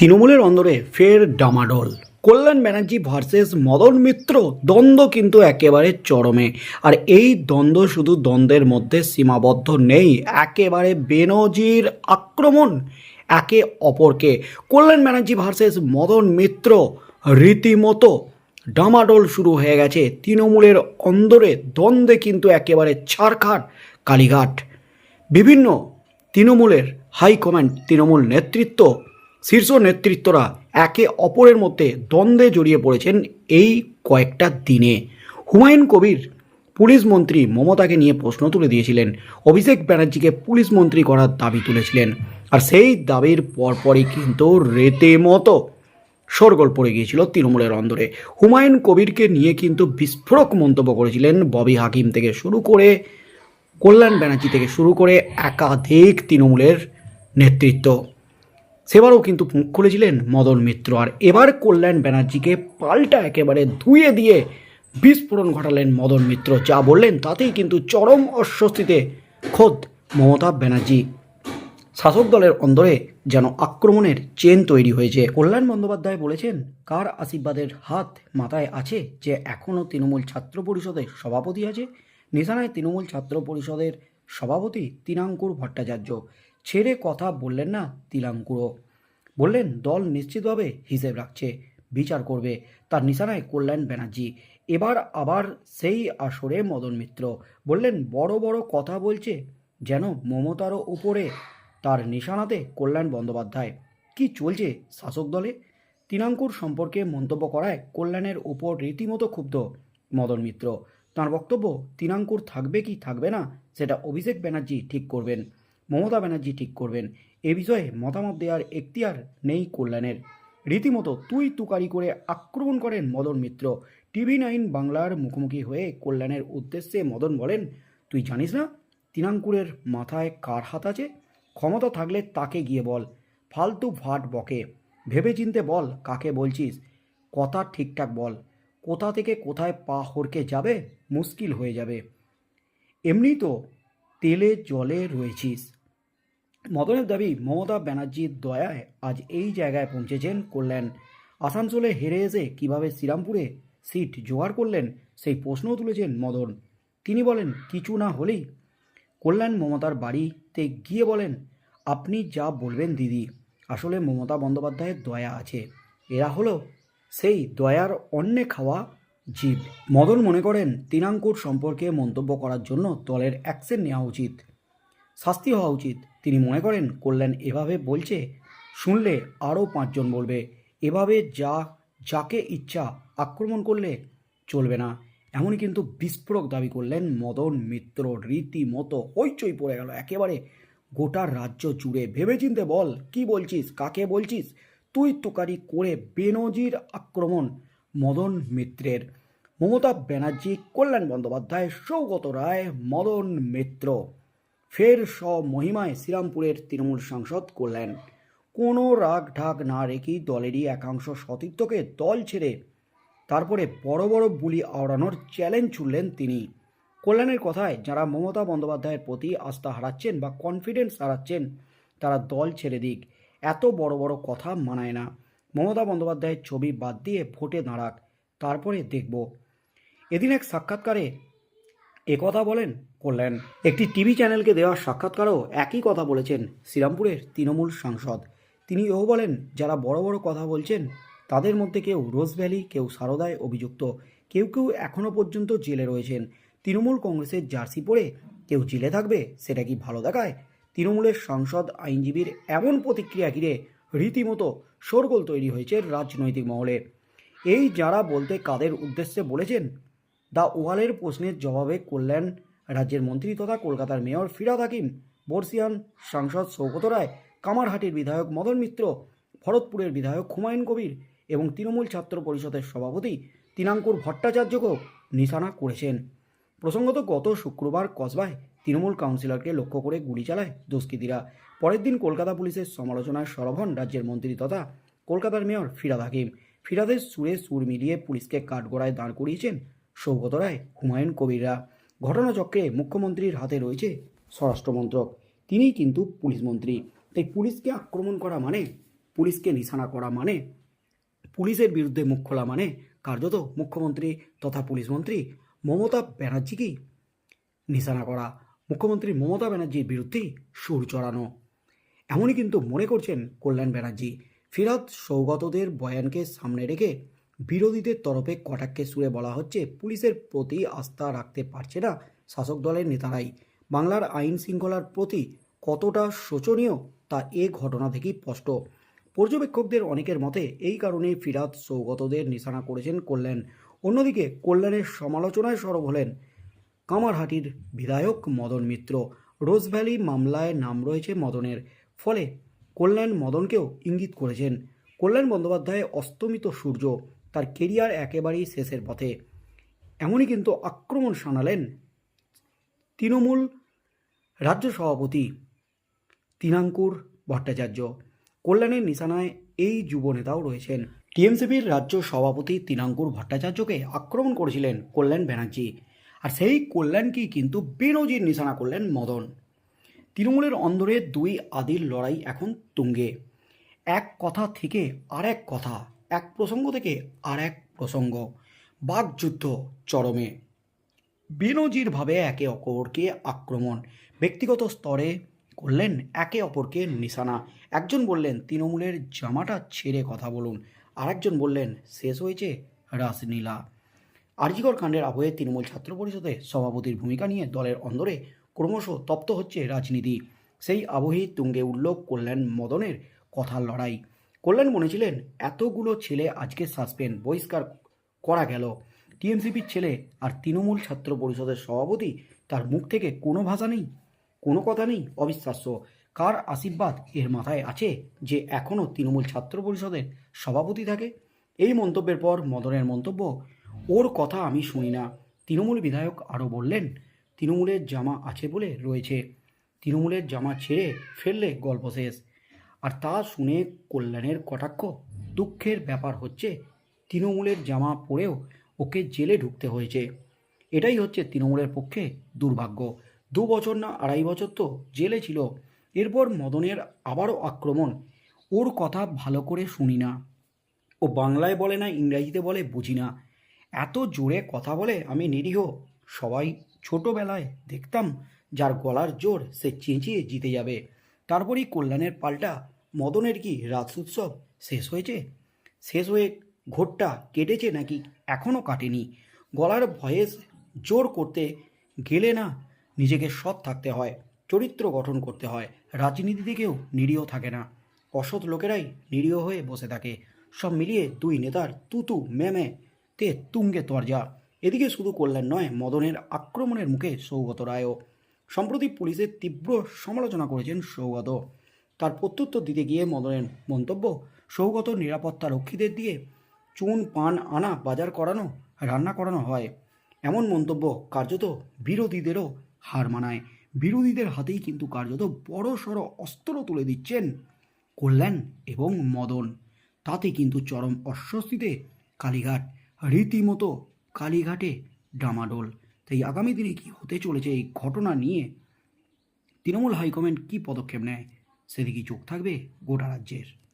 তৃণমূলের অন্দরে ফের ডামাডোল। কল্যাণ ব্যানার্জি ভার্সেস মদন মিত্র, দ্বন্দ্ব কিন্তু একেবারে চরমে। আর এই দ্বন্দ্ব শুধু দ্বন্দ্বের মধ্যে সীমাবদ্ধ নেই, একেবারে বেনজির আক্রমণ একে অপরকে। কল্যাণ ব্যানার্জি ভার্সেস মদন মিত্র, রীতিমতো ডামাডোল শুরু হয়ে গেছে। তৃণমূলের অন্দরে দ্বন্দ্বে কিন্তু একেবারে ছাড়খাড় কালীঘাট। বিভিন্ন তৃণমূলের হাইকমান্ড, তৃণমূল নেতৃত্ব শীর্ষ নেতৃত্বরা একে অপরের মধ্যে দ্বন্দ্বে জড়িয়ে পড়েছেন এই কয়েকটা দিনে। হুমায়ুন কবির পুলিশ মন্ত্রী মমতাকে নিয়ে প্রশ্ন তুলে দিয়েছিলেন। অভিষেক ব্যানার্জিকে পুলিশ মন্ত্রী করার দাবি তুলেছিলেন। আর সেই দাবির পরপরই কিন্তু রীতিমতো শোরগোল পড়ে গিয়েছিল তৃণমূলের অন্দরে। হুমায়ুন কবিরকে নিয়ে কিন্তু বিস্ফোরক মন্তব্য করেছিলেন ববি হাকিম থেকে শুরু করে কল্যাণ ব্যানার্জি থেকে শুরু করে একাধিক তৃণমূলের নেতৃত্ব। সেবারও কিন্তু মুখ খুলেছিলেন মদন মিত্র। আর এবার কল্যাণ ব্যানার্জিকে পাল্টা একেবারে ধুয়ে দিয়ে বিস্ফোরণ ঘটালেন মদন মিত্র। যা বললেন, তাতেই কিন্তু চরম অস্বস্তিতে খোদ মমতা ব্যানার্জি। শাসক দলের অন্দরে যেন আক্রমণের চেন তৈরি হয়েছে। কল্যাণ বন্দ্যোপাধ্যায় বলেছেন, কার আশীর্বাদের হাত মাথায় আছে যে এখনও তৃণমূল ছাত্র পরিষদের সভাপতি আছে? নিশানায় তৃণমূল ছাত্র পরিষদের সভাপতি তিনাঙ্কুর ভট্টাচার্য। ছেড়ে কথা বললেন না তিলাঙ্কুরও বললেন, দল নিশ্চিতভাবে হিসেব রাখছে, বিচার করবে। তার নিশানায় কল্যাণ ব্যানার্জি। এবার আবার সেই আসরে মদন মিত্র। বললেন, বড় বড় কথা বলছে যেন মমতারও উপরে। তার নিশানাতে কল্যাণ বন্দ্যোপাধ্যায়। কি চলছে শাসক দলে? তিনাঙ্কুর সম্পর্কে মন্তব্য করায় কল্যাণের উপর রীতিমতো ক্ষুব্ধ মদন মিত্র। তার বক্তব্য তিনাঙ্কুর থাকবে কি থাকবে না? সেটা অভিষেক ব্যানার্জি ঠিক করবেন। মমতা ব্যানার্জি ঠিক করবেন। এ বিষয়ে মতামত দেওয়ার এখতিয়ার নেই কল্যাণের। রীতিমতো তুই তুকারি করে আক্রমণ করেন মদন মিত্র। টিভি নাইন বাংলার মুখোমুখি হয়ে কল্যাণের উদ্দেশ্যে মদন বলেন, তুই জানিস না, তিনাঙ্কুরের মাথায় কার হাত আছে? ক্ষমতা থাকলে তাকে গিয়ে বল। ফালতু ভাট বকে। ভেবে চিনতে বল কাকে বলছিস? কথা ঠিকঠাক বল। কোথা থেকে কোথায় পা হরকে যাবে? মুশকিল হয়ে যাবে। এমনি তো তেলে জলে রয়েছিস। মদনের দাবি, মমতা ব্যানার্জির দয়ায় আজ এই জায়গায় পৌঁছেছেন কল্যাণ। আসানসোলে হেরে এসে কীভাবে শ্রীরামপুরে সিট জোগাড় করলেন, সেই প্রশ্নও তুলেছেন মদন। তিনি বলেন, কিছু না হলেই কল্যাণ মমতার বাড়িতে গিয়ে বলেন, আপনি যা বলবেন দিদি। আসলে মমতা বন্দ্যোপাধ্যায়ের দয়া আছে। এরা হলো সেই দয়ার অন্যে খাওয়া জীব। মদন মনে করেন, তিনাঙ্কুর সম্পর্কে মন্তব্য করার জন্য দলের অ্যাকশন নেওয়া উচিত, শাস্তি হওয়া উচিত। তিনি মনে করেন কল্যাণ এভাবে বলছে, শুনলে আরও পাঁচজন বলবে, এভাবে যা, যাকে ইচ্ছা আক্রমণ করলে চলবে না। এমনই কিন্তু বিস্ফোরক দাবি করলেন মদন মিত্র। রীতিমতো হইচই পড়ে গেল একেবারে। গোটা রাজ্য জুড়ে ভেবেচিন্তে বল, কি বলছিস, কাকে বলছিস? তুই তুকারি করে বেনজির আক্রমণ মদন মিত্রের। মমতা ব্যানার্জি, কল্যাণ বন্দ্যোপাধ্যায়, সৌগত রায়, মদন মিত্র। ফের মহিমায় শ্রীরামপুরের তৃণমূল সাংসদ কল্যাণ কোনো রাগ ঢাক না রেখেই দলেরই একাংশ সতীর্থকে দল ছেড়ে তারপরে বড় বড় বুলি আওড়ানোর চ্যালেঞ্জ ছুড়লেন তিনি। কল্যাণের কথায় যারা মমতা বন্দ্যোপাধ্যায়ের প্রতি আস্থা হারাচ্ছেন বা কনফিডেন্স হারাচ্ছেন, তারা দল ছেড়ে দিক। এত বড় বড় কথা মানায় না। মমতা বন্দ্যোপাধ্যায়ের ছবি বাদ দিয়ে ভোটে দাঁড়াক, তারপরে দেখব। এদিন এক সাক্ষাৎকারে একথা বলেন কল্যাণ। একটি টিভি চ্যানেলকে দেওয়া সাক্ষাৎকারও একই কথা বলেছেন শ্রীরামপুরের তৃণমূল সাংসদ। তিনি এও বলেন, যারা বড় বড় কথা বলছেন, তাদের মধ্যে কেউ রোজ ভ্যালি, কেউ সারদায় অভিযুক্ত, কেউ কেউ এখনও পর্যন্ত জেলে রয়েছেন। তৃণমূল কংগ্রেসের জার্সি পরে কেউ জেলে থাকবে, সেটা কি ভালো দেখায়? তৃণমূলের সাংসদ, আইনজীবীর এমন প্রতিক্রিয়া ঘিরে রীতিমতো শোরগোল তৈরি হয়েছে রাজনৈতিক মহলে। এই যারা বলতে কাদের উদ্দেশ্যে বলেছেন দ্য ওয়ালের প্রশ্নের জবাবে কল্যাণ রাজ্যের মন্ত্রী তথা কলকাতার মেয়র ফিরাদ হাকিম, বর্ষিয়ান সাংসদ সৌগত রায়, কামারহাটির বিধায়ক মদন মিত্র, ভরতপুরের বিধায়ক হুমায়ুন কবির এবং তৃণমূল ছাত্র পরিষদের সভাপতি তিনাঙ্কুর ভট্টাচার্যকেও নিশানা করেছেন। প্রসঙ্গত গত শুক্রবার কসবায় তৃণমূল কাউন্সিলরকে লক্ষ্য করে গুলি চালায় দুষ্কৃতীরা। পরের দিন কলকাতা পুলিশের সমালোচনায় সরব হন রাজ্যের মন্ত্রী তথা কলকাতার মেয়র ফিরাদ হাকিম। ফিরাদের সুরে সুর মিলিয়ে পুলিশকে কাঠগড়ায় দাঁড় করিয়েছেন সৌগত রায় হুমায়ুন কবিররা। ঘটনাচক্রে মুখ্যমন্ত্রীর হাতে রয়েছে স্বরাষ্ট্রমন্ত্রক। তিনিই কিন্তু পুলিশ মন্ত্রী। তাই পুলিশকে আক্রমণ করা মানে পুলিশকে নিশানা করা মানে পুলিশের বিরুদ্ধে মুখ খোলা মানে কার্যত মুখ্যমন্ত্রী তথা পুলিশ মন্ত্রী মমতা ব্যানার্জিকেই নিশানা করা। মুখ্যমন্ত্রী মমতা ব্যানার্জির বিরুদ্ধেই সুর চড়ানো। এমনই কিন্তু মনে করছেন কল্যাণ ব্যানার্জি। ফিরাদ সৌগতদের বয়ানকে সামনে রেখে বিরোধীদের তরফে কটাক্ষে সুরে বলা হচ্ছে, পুলিশের প্রতি আস্থা রাখতে পারছে না শাসক দলের নেতারাই। বাংলার আইন শৃঙ্খলার প্রতি কতটা শোচনীয় তা এ ঘটনা থেকেই স্পষ্ট। পর্যবেক্ষকদের অনেকের মতে, এই কারণেই ফিরাদ সৌগতদের নিশানা করেছেন কল্যাণ। অন্যদিকে, কল্যাণের সমালোচনায় সরব হলেন কামারহাটির বিধায়ক মদন মিত্র। রোজভ্যালি মামলায় নাম রয়েছে মদনের, ফলে কল্যাণ মদনকেও ইঙ্গিত করেছেন। কল্যাণ বন্দ্যোপাধ্যায় অস্তমিত সূর্য। তার কেরিয়ার একেবারেই শেষের পথে। এমনই কিন্তু আক্রমণ শানালেন তৃণমূল রাজ্য সভাপতি তিনাঙ্কুর ভট্টাচার্য। কল্যাণের নিশানায় এই যুব নেতাও রয়েছেন। টিএমসিপির রাজ্য সভাপতি তিনাঙ্কুর ভট্টাচার্যকে আক্রমণ করেছিলেন কল্যাণ ব্যানার্জি। আর সেই কল্যাণকেই কিন্তু বেনজির নিশানা করলেন মদন। তৃণমূলের অন্দরে দুই আদির লড়াই এখন তুঙ্গে। এক কথা থেকে আর এক কথা। এক প্রসঙ্গ থেকে আর এক প্রসঙ্গ। বাকযুদ্ধ চরমে। বিনজিরভাবে একে অপরকে আক্রমণ। ব্যক্তিগত স্তরে করলেন একে অপরকে নিশানা। একজন বললেন, তৃণমূলের জামাটা ছেড়ে কথা বলুন। আরেকজন বললেন, শেষ হয়েছে রাসলীলা। আরজিকর কাণ্ডের আবহে তৃণমূল ছাত্র পরিষদে সভাপতির ভূমিকা নিয়ে দলের অন্দরে ক্রমশ তপ্ত হচ্ছে রাজনীতি। সেই আবহে তুঙ্গে উঠল করলেন মদনের কথার লড়াই। কল্যাণ বলেছিলেন এতগুলো ছেলে আজকে সাসপেন্ড, বহিষ্কার করা গেল। টিএমসিপির ছেলে আর তৃণমূল ছাত্র পরিষদের সভাপতি, তার মুখ থেকে কোনো ভাষা নেই, কোনো কথা নেই, অবিশ্বাস্য। কার আশীর্বাদ এর মাথায় আছে যে এখনও তৃণমূল ছাত্র পরিষদের সভাপতি থাকে? এই মন্তব্যের পর মদনের মন্তব্য, ওর কথা আমি শুনি না। তৃণমূল বিধায়ক আরও বললেন, তৃণমূলের জামা আছে বলে রয়েছে। তৃণমূলের জামা ছেড়ে ফেললে গল্প শেষ। আর তা শুনে কল্যাণের কটাক্ষ, দুঃখের ব্যাপার হচ্ছে তৃণমূলের জামা পরেও ওকে জেলে ঢুকতে হয়েছে। এটাই হচ্ছে তৃণমূলের পক্ষে দুর্ভাগ্য। দু বছর না আড়াই বছর তো জেলে ছিল। এরপর মদনের আবারও আক্রমণ, ওর কথা ভালো করে শুনি না। ও বাংলায় বলে না, ইংরাজিতে বলে বুঝি না। এত জোরে কথা বলে আমি নিরীহ। সবাই ছোটোবেলায় দেখতাম, যার গলার জোর সে চেঁচিয়ে জিতে যাবে। তারপরেই কল্যাণের পাল্টা মদনের কি রাজ উৎসব শেষ হয়েছে? শেষ হয়ে ঘোরটা কেটেছে নাকি এখনও কাটেনি? গলার ভয়েস জোর করতে গেলে না নিজেকে সৎ থাকতে হয়, চরিত্র গঠন করতে হয়, রাজনীতি থেকেও নিরীহ থাকে না। অসৎ লোকেরাই নিরীহ হয়ে বসে থাকে। সব মিলিয়ে দুই নেতার তুতু মেমে তে তুঙ্গে তরজা। এদিকে শুধু কল্যাণ নয়, মদনের আক্রমণের মুখে সৌগত রায়ও। সম্প্রতি পুলিশের তীব্র সমালোচনা করেছেন সৌগত। তার প্রত্যুত্তর দিতে গিয়ে মদনের মন্তব্য, সৌগত নিরাপত্তা রক্ষীদের দিয়ে চুন পান আনা বাজার করানো, রান্না করানো হয়। এমন মন্তব্য কার্যত বিরোধীদেরও হার মানায়। বিরোধীদের হাতেই কিন্তু কার্যত বড় সড়ো অস্ত্র তুলে দিচ্ছেন কল্যাণ এবং মদন। তাতে কিন্তু চরম অস্বস্তিতে কালীঘাট, রীতিমতো কালীঘাটে ডামাডোল। তাই আগামী দিনে কি হতে চলেছে এই ঘটনা নিয়ে তৃণমূল হাইকমান্ড কি পদক্ষেপ নেয়, সেদিকে চোখ থাকবে গোটা রাজ্যের।